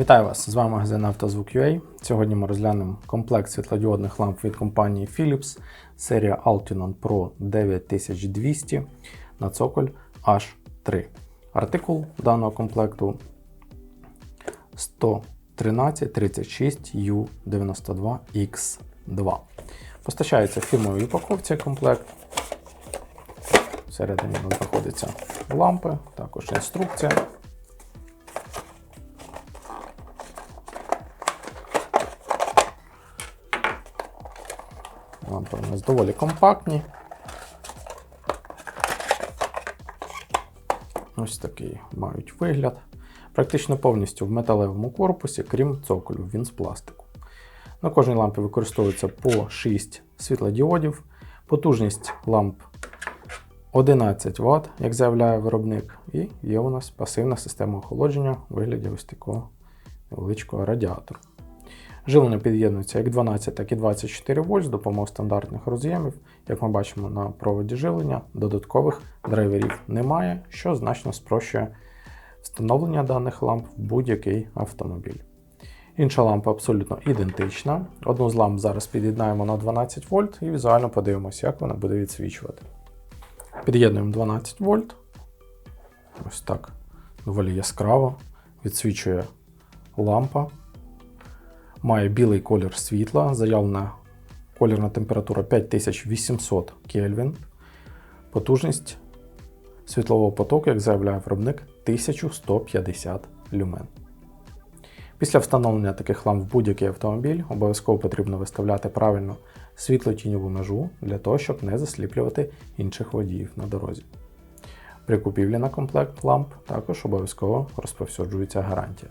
Вітаю вас! З вами магазин «Автозвук.UA». Сьогодні ми розглянемо комплект світлодіодних ламп від компанії Philips, серія Altinon Pro 9200 на цоколь H3. Артикул даного комплекту 11336U92X2. Постачається в фірмовій упаковці комплект. Всередині знаходяться лампи, також інструкція. Лампи у нас доволі компактні. Ось такий мають вигляд. Практично повністю в металевому корпусі, крім цоколю, він з пластику. На кожній лампі використовується по 6 світлодіодів. Потужність ламп 11 Вт, як заявляє виробник, і є у нас пасивна система охолодження у вигляді ось такого невеличкого радіатора. Живлення під'єднується як 12, так і 24 вольт з допомогою стандартних роз'ємів. Як ми бачимо на проводі живлення, додаткових драйверів немає, що значно спрощує встановлення даних ламп в будь-який автомобіль. Інша лампа абсолютно ідентична. Одну з ламп зараз під'єднаємо на 12 вольт і візуально подивимося, як вона буде відсвічувати. Під'єднуємо 12 вольт. Ось так. Доволі яскраво відсвічує лампа. Має білий колір світла, заявлена колірна температура 5800 Кельвін. Потужність світлового потоку, як заявляє виробник, 1150 люмен. Після встановлення таких ламп в будь-який автомобіль обов'язково потрібно виставляти правильно світло-тіньову межу для того, щоб не засліплювати інших водіїв на дорозі. При купівлі на комплект ламп також обов'язково розповсюджується гарантія.